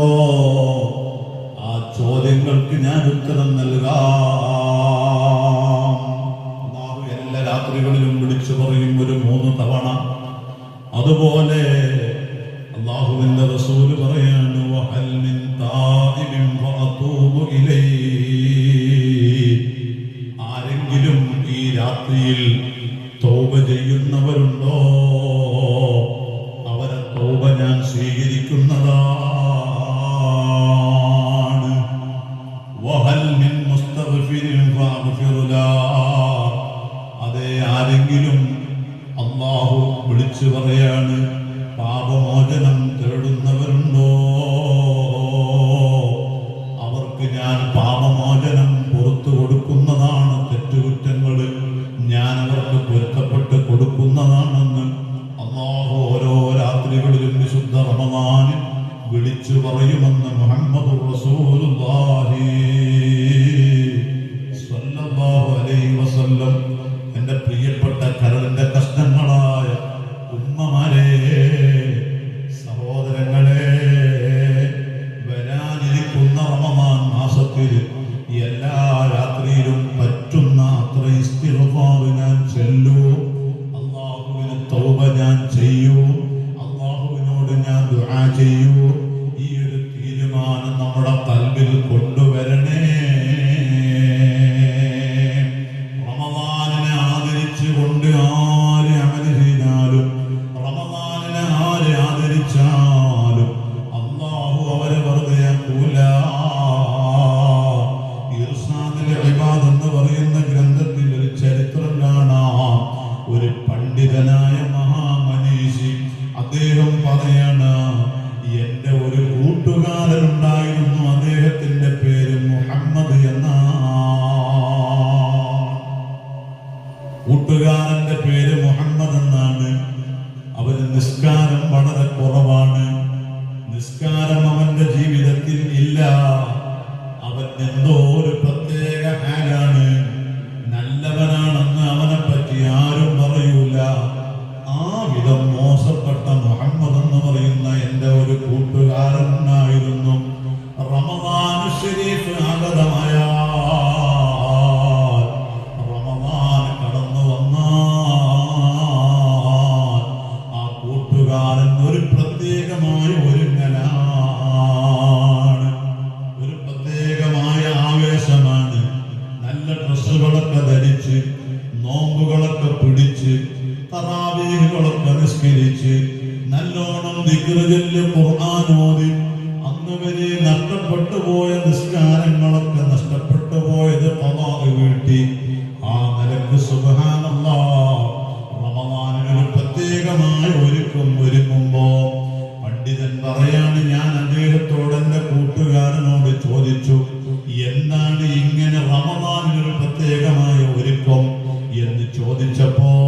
ആ ചോദ്യങ്ങൾക്ക് ഞാൻ ഉത്തരം നൽകാം. എല്ലാ രാത്രികളിലും വിളിച്ചു പറയും ഒരു മൂന്ന് തവണ. അതുപോലെ അള്ളാഹുവിന്റെ റസൂൽ പറയാം റമദാനിൽ വിളിച്ചു പറയുമെന്ന് മുഹമ്മദ് റസൂലുള്ളാഹി. തറാവീഹുകളൊക്കെ നിസ്കരിച്ച് നല്ലോണം ദിഗ്രജല്ല് ഖുർആാനോതി അന്ന് വരെ നഷ്ടപ്പെട്ടു പോയ നിസ്കാരങ്ങളൊക്കെ നഷ്ടപ്പെട്ടു പോയത് പതാക വീട്ടി ആ നിലയ്ക്ക് സുഖാനല്ല റമദാനൊരു ഒരുക്കും ഒരുക്കുമ്പോ പണ്ഡിതൻ പറയാണ് ഞാൻ അദ്ദേഹത്തോട് എന്റെ കൂട്ടുകാരനോട് ചോദിച്ചു എന്താണ് ഇങ്ങനെ റമദാനൊരു പ്രത്യേകമായ ഒരുക്കം? എന്ന് ചോദിച്ചപ്പോൾ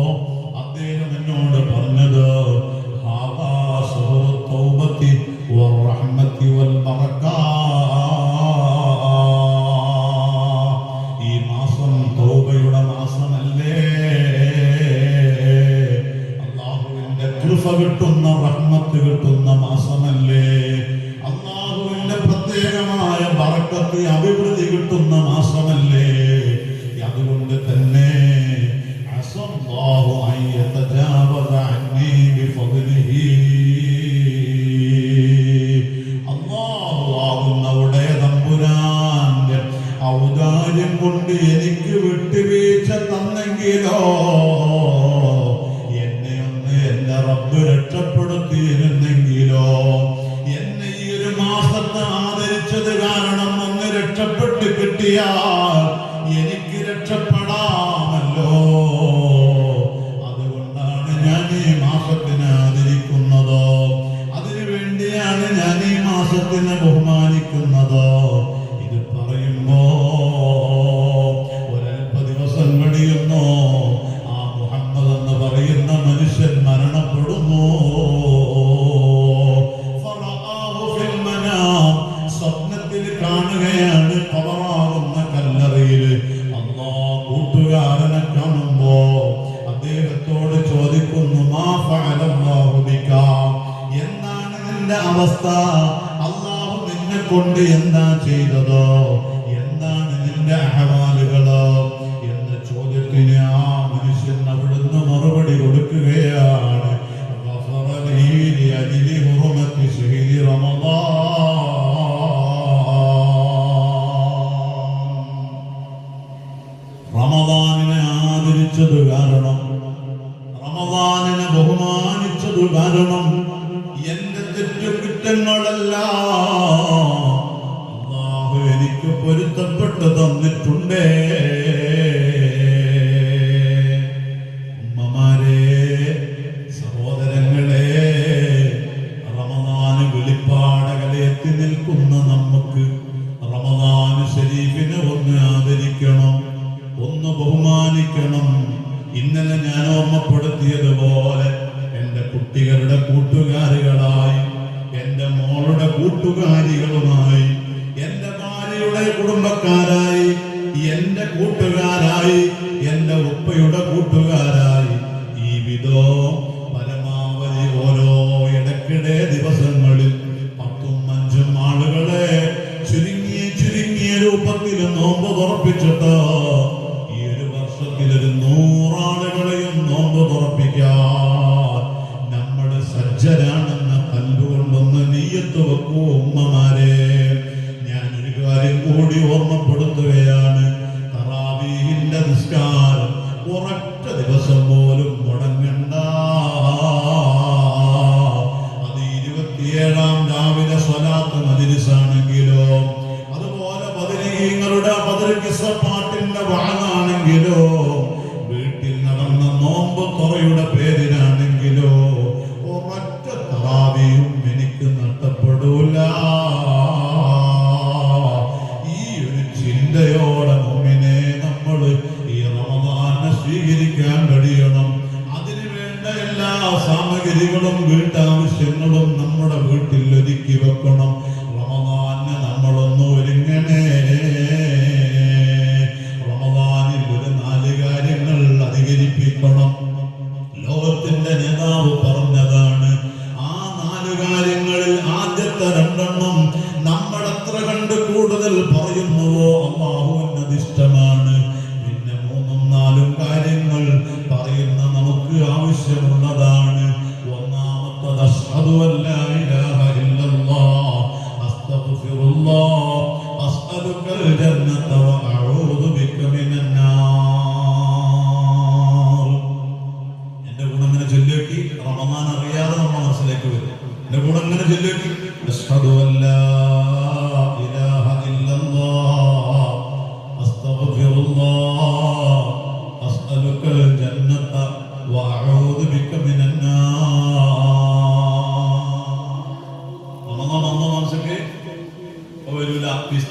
ചെയ്തതോ? എന്താണ് നിന്റെ അഹവാലുകളോ? എന്ന ചോദ്യത്തിന് ആ മനുഷ്യൻ അവിടുന്ന് മറുപടി കൊടുക്കുകയാണ്. റമദാനിനെ ആദരിച്ചത് കാരണം റമദാനിനെ ബഹുമാനിച്ചത് കാരണം എന്റെ തെറ്റുകുറ്റങ്ങളെല്ലാം ബഹുമാനിക്കണം. ഇന്നലെ ഞാൻ ഓർമ്മപ്പെടുത്തിയതുപോലെ എന്റെ കുട്ടികളുടെ കൂട്ടുകാരികളായി എന്റെ മോളുടെ കൂട്ടുകാരികളുമായി എന്റെ ഭാര്യയുടെ കുടുംബക്കാരായി എന്റെ കൂട്ടുകാരായി എന്റെ ഉപ്പയുടെ കൂട്ടുകാരായി. ഈ വിധോ പരമാവധി ഓരോ ഇടക്കിടെ ദിവസങ്ങളിൽ പത്തും അഞ്ചും ആളുകളെ ചുരുങ്ങിയ ചുരുങ്ങിയ രൂപത്തിൽ നോമ്പ് ഉറപ്പിച്ചിട്ടോ അതുപോലെ ബദരീങ്ങളുടെ ബദർ പാട്ടിന്റെ വാണാണെങ്കിലോ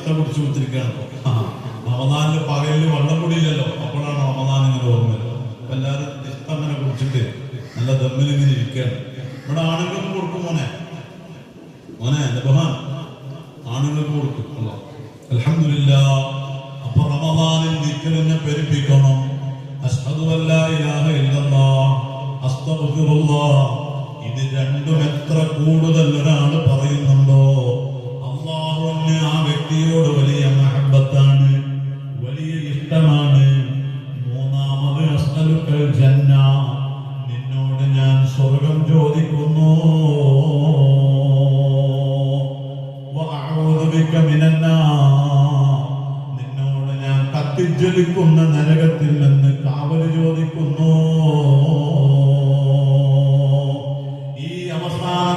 അവസ്ഥ പിടിച്ചു കൊടുത്തിരിക്കുകയാണ് റമദാനിൽ പകലിൽ വെള്ളം കുടിയില്ലല്ലോ അപ്പോഴാണ് റമദാൻ ഇങ്ങനെ ഓർമ്മ അപ്പൊ എല്ലാവരും ദിഷ്ടം കുടിച്ചിട്ട് നല്ല ദമ്മിൽ ഇങ്ങനെ ഇരിക്കുകയാണ്. ഇവിടെ ആണുങ്ങൾക്ക് കൊടുക്കും മോനെ. മോനെ ബഹാൻ ആണുങ്ങൾക്ക് കൊടുക്കും. അലഹമില്ല അപ്പൊ റമദാനിൽ നിക്കലിനെ പെരുപ്പിക്കണം. ഇത് രണ്ടും എത്ര കൂടുതൽ ഒരാൾ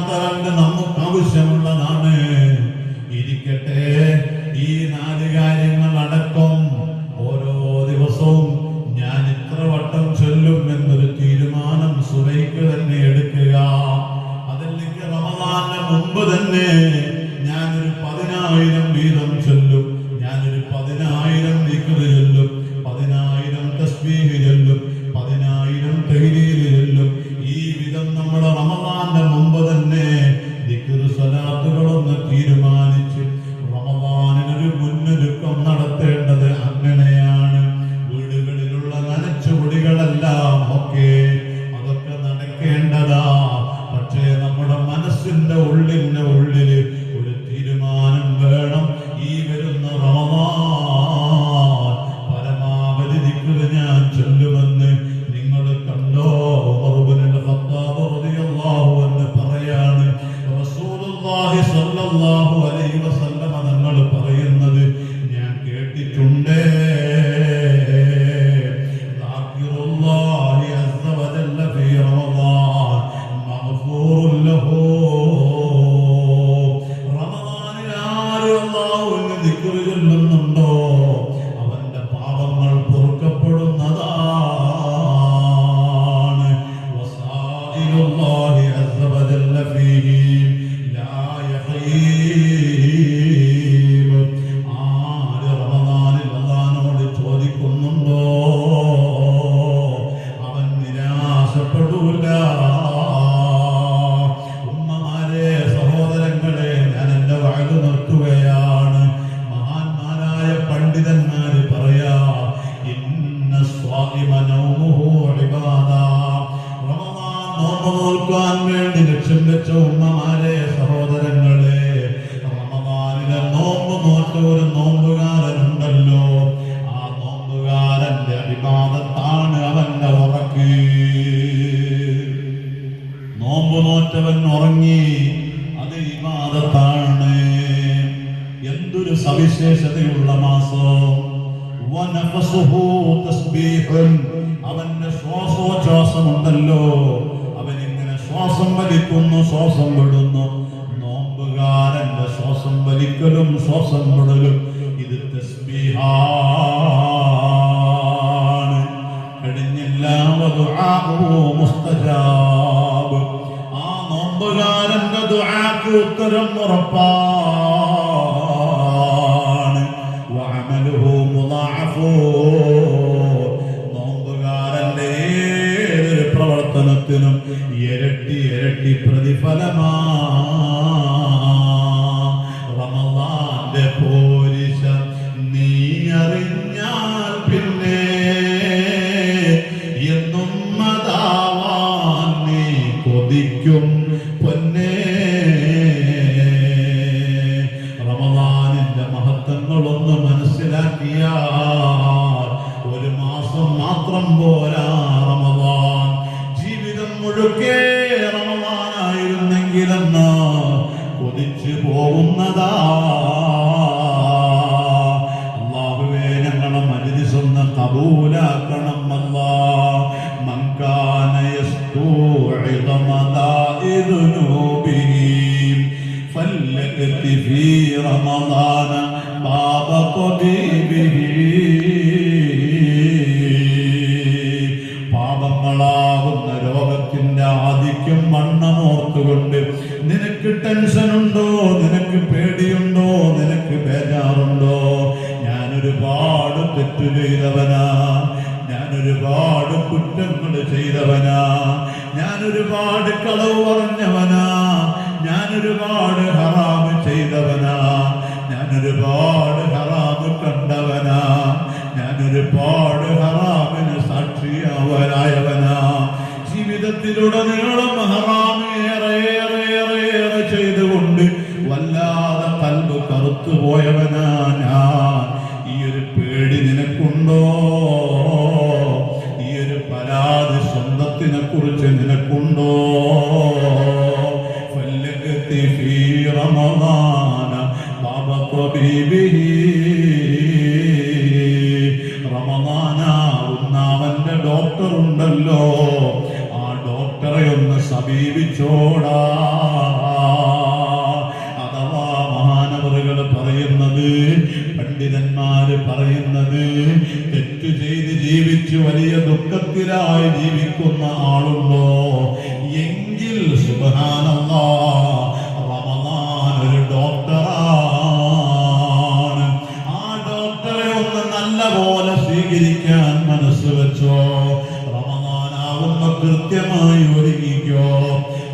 ಪ್ರಾಂತಾರಾಯಣ ನಮ್ಮ നോമ്പ് നോൽക്കാൻ വേണ്ടി ലക്ഷ്യം വെച്ച ഉമ്മമാരെ സഹോദരങ്ങളെ റമദാനിലെ നോമ്പ് നോറ്റ ഒരു നോമ്പുകാരനുണ്ടല്ലോ. ആ നോമ്പുകാരന്റെ അഭിമാനത്താണ് അവന്റെ ഉറക്ക്. നോമ്പ് നോറ്റവൻ ഉറങ്ങി അത് ഇബാദത്താണ്. എന്തൊരു സവിശേഷതയുള്ള മാസം. വനഫസുഹു തസ്ബീഹുൻ. ശ്വാസം വലിക്കുന്നു ശ്വാസം വിടുന്നു. നോമ്പുകാരന്റെ ശ്വാസം വലിക്കലും ശ്വാസം വിടലും ഇത് തസ്ബീഹാണ്. കഴിഞ്ഞില്ല മുസ്തജാബ്. ആ നോമ്പുകാരന്റെ ദുആക്ക് ഉത്തരം ഉറപ്പാണ്. ഇരട്ടി പ്രതിഫലമാ. റമദാന്റെ പോരിശ നീ അറിഞ്ഞാൽ പിന്നെ എന്നും മതാവാൻ നീ കൊതിക്കും പൊന്നേ. റമദാനിന്റെ മഹത്വങ്ങളൊന്ന് മനസ്സിലാക്കിയാൽ ഒരു മാസം മാത്രം പോരാ. ഉണ്ടോ നിനക്ക് പേടിയുണ്ടോ? നിനക്ക് ബേജാറുണ്ടോ? ഞാൻ ഒരുപാട് തെറ്റു ചെയ്തവനാ. ഞാൻ ഒരുപാട് കുറ്റങ്ങൾ ചെയ്തവനാ. ഞാൻ ഒരുപാട് കളവ് പറഞ്ഞവനാ. ഞാൻ ഒരുപാട് ഹറാമ് ചെയ്തവനാ. ഞാൻ ഒരുപാട് ഹറാമ് കണ്ടവനാ. ഞാൻ ഒരുപാട് ഹറാമിന് സാക്ഷിയാവനായവനാ. ജീവിതത്തിലുടനീളം ഹറാമ് ബാബ ത്വബീബിഹി. റമദാനാവുന്ന അവന്റെ ഡോക്ടർ ഉണ്ടല്ലോ ആ ഡോക്ടറെ ഒന്ന് സമീപിച്ചോടാ. അഥവാ മഹാനവറുകൾ പറയുന്നത് പണ്ഡിതന്മാര് പറയുന്നത് തെറ്റ് ചെയ്ത് ജീവിച്ച് വലിയ ദുഃഖത്തിലായി ജീവിക്കുന്ന ആളുണ്ടോ? കൃത്യമായി ഒരുങ്ങിക്കോ.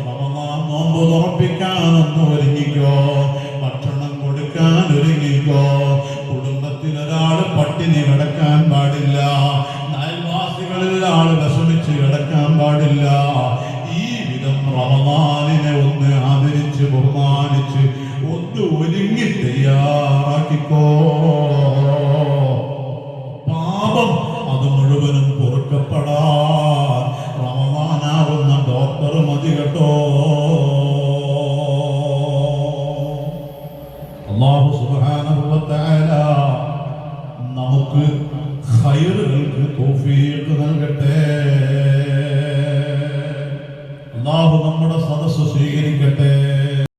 റമദാൻ നോമ്പ് തുറപ്പിക്കാനൊന്ന് ഒരുങ്ങിക്കോ. ഭക്ഷണം കൊടുക്കാൻ ഒരുങ്ങിക്കോ. കുടുംബത്തിൽ ഒരാൾ പട്ടിണി കിടക്കാൻ പാടില്ല. അയൽവാസികളിൽ ആൾ വിഷമിച്ച് കിടക്കാൻ പാടില്ല. ഈ വിധം റമദാനിനെ ഒന്ന് ആദരിച്ച് ബഹുമാനിച്ച് ഒന്ന് ഒരുങ്ങി തയ്യാറാക്കിക്കോ.